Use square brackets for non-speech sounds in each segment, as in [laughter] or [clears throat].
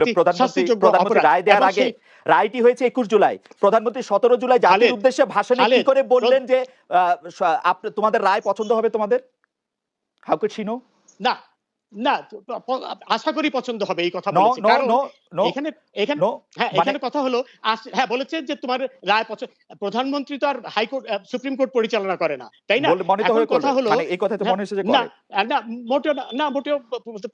প্রধানমন্ত্রী প্রধানমন্ত্রী রায় দেওয়ার আগে রায়টি হয়েছে একুশ জুলাই। প্রধানমন্ত্রী সতেরো জুলাই জাতির উদ্দেশ্যে ভাষণে কি করে বললেন যে আহ, তোমাদের রায় পছন্দ হবে তোমাদের? হাউ কুড শি নো না না আশা করি পছন্দ হবে এই কথা বলেছে। কারণ এখানে এখানে হ্যাঁ মানে- এখানে কথা হলো হ্যাঁ বলেছে যে তোমার রায় পছন্দ প্রধানমন্ত্রী তো আর হাইকোর্ট সুপ্রিম কোর্ট পরিচালনা করে না তাই না? কথা হলো মানে এই কথা তো হ্যাঁ, মনে হচ্ছে যে না না মোটেও না- মোটেও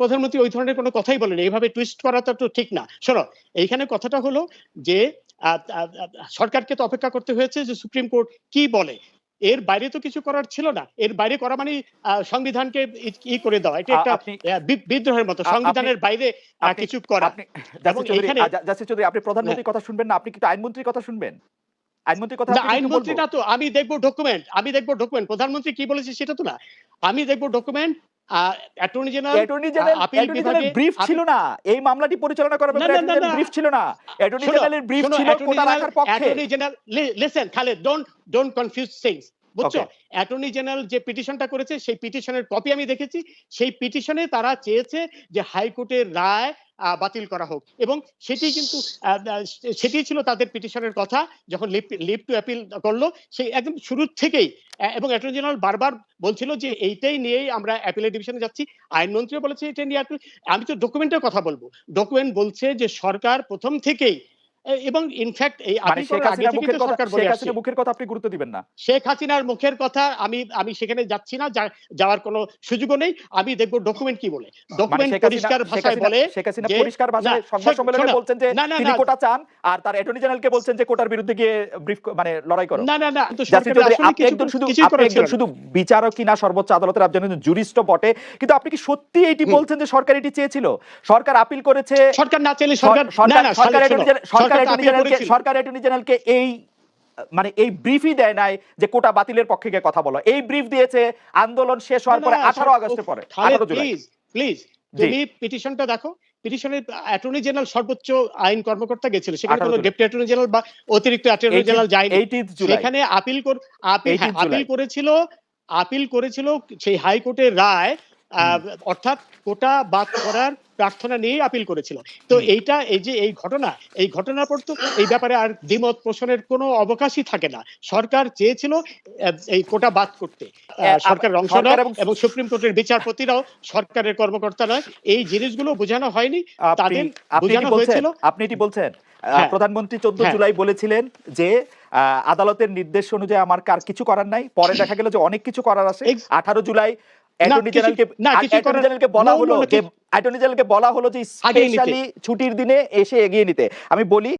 প্রধানমন্ত্রী ওই ধরনের কোনো কথাই বলেনি। এইভাবে টুইস্ট করাটা তো ঠিক না। শোনো এইখানে কথাটা হলো যে সরকারকে তো অপেক্ষা করতে হয়েছে যে সুপ্রিম কোর্ট কি বলে। এর বাইরে তো কিছু করার ছিল না। এর বাইরে করা মানে সংবিধানকে ই- করে দেওয়া। এটা একটা বিদ্রোহের মতো। সংবিধানের বাইরে কিছু করা। আপনি জাসির এখানে- আ, চৌধুরী আপনি প্রধানমন্ত্রীর কথা শুনবেন না আপনি কিন্তু আইনমন্ত্রীর কথা শুনবেন। আইনমন্ত্রীর কথা আইনমন্ত্রী না তো আমি দেখব ডকুমেন্ট আমি দেখব ডকুমেন্ট প্রধানমন্ত্রী কি বলেছে সেটা তো না। আমি দেখব document attorney general attorney general appeal বিভাগে- ব্রিফ ছিল না এই মামলাটি পরিচালনা করার ব্যাপারে অ্যাটর্নি না, জেনারেল না। ব্রিফ ছিল না অ্যাটর্নি জেনারেলের ব্রিফ ছিল কোটা রাখার পক্ষে Attorney General, li- খালেদ, don't don't confuse things. বুঝছ. অ্যাটর্নি জেনারেল যে পিটিশনটা করেছে সেই পিটিশনের কপি আমি দেখেছি সেই পিটিশনে তারা চেয়েছে যে হাইকোর্টের রায় বাতিল করা হোক। এবং সেটি কিন্তু সেটি ছিল তাদের পিটিশনের কথা, যখন লিপ টু অ্যাপিল করল সেই একদম শুরুর থেকেই এবং অ্যাটর্নি জেনারেল বারবার বলছিল যে এইটাই নিয়েই আমরা অ্যাপিলের ডিভিশনে যাচ্ছি। আইনমন্ত্রীও বলেছে এটা নিয়ে আমি তো ডকুমেন্টের কথা বলব। ডকুমেন্ট বলছে যে সরকার প্রথম থেকেই এবং ইনফ্যাক্ট এই মানে মুখের কথা আপনি গুরুত্ব দিবেন না। শেখ হাসিনার মুখের কথা আমি আমি সেখানে যাচ্ছি না যাওয়ার কোনো সুযোগও নেই। আমি দেখব ডকুমেন্ট কি বলে। মানে ডকুমেন্ট পরিষ্কার ভাষায় বলে শেখ হাসিনা পরিষ্কার ভাষায় সংবাদ সম্মেলনে বলছেন যে তিনি কোটা চান আর তার অ্যাটর্নি জেনারেলকে বলছেন যে কোটার বিরুদ্ধে গিয়ে ব্রিফ মানে লড়াই করো। না না না আপনি একজন শুধু আপনি একজন শুধু বিচারক না সর্বোচ্চ আদালতের একজন জুরিস্ট বটে। কিন্তু আপনি কি সত্যি এটি বলছেন যে সরকার এটি চেয়েছিল? সরকার আপিল করেছে সরকার না চাইলে সরকার সরকার সরকার সরকার অ্যাটর্নি জেনারেলকে সরকার অ্যাটর্নি জেনারেলকে এই মানে এই ব্রিফই দেয় নাই যে কোটা বাতিলের পক্ষে গিয়ে কথা বলো। এই ব্রিফ দিয়েছে আন্দোলন শেষ হওয়ার পরে না, আঠারো সর- আগস্টের পরে জুলাই। প্লিজ প্লিজ তুমি পিটিশনটা দেখো পিটিশনের অ্যাটর্নি জেনারেল সর্বোচ্চ আইন কর্মকর্তা গেছিল সেখানে কোনো ডেপুটি অ্যাটর্নি জেনারেল বা অতিরিক্ত অ্যাটর্নি জেনারেল যায়নি। সেখানে আপিল আপিল 18। করেছিল আপিল করেছিল সেই হাইকোর্টের রায় অর্থাৎ কোটা বাদ করার প্রার্থনা নিয়ে আপিল করেছিল তো এইটা এই যে এই ঘটনা এই ঘটনার পর তো এই ব্যাপারে আর দ্বিমত পোষণের কোনো অবকাশই থাকে না। সরকার চেয়েছিল এই কোটা বাদ করতে। সরকারের অংশ সরকার নয় এবং- সুপ্রিম কোর্টের বিচারপতিরাও সরকারের কর্মকর্তা নয়। এই জিনিসগুলো বোঝানো হয়নি। আপনি তাদের বোঝানো হয়েছিল। আপনি এটি বলছেন। হ্যাঁ। প্রধানমন্ত্রী চোদ্দ হ্যাঁ। জুলাই বলেছিলেন যে আহ, আদালতের নির্দেশ অনুযায়ী আমার কার কিছু করার নাই। পরে [clears throat] দেখা গেল যে অনেক কিছু করার আছে। আঠারো জুলাই অ্যাটর্নি জেনারেলকে অ্যাটর্নি জেনারেলকে বলা হলো যে অ্যাটর্নি জেনারেলকে বলা হলো যে স্পেশালি ছুটির দিনে এসে এগিয়ে নিতে। আমি বলি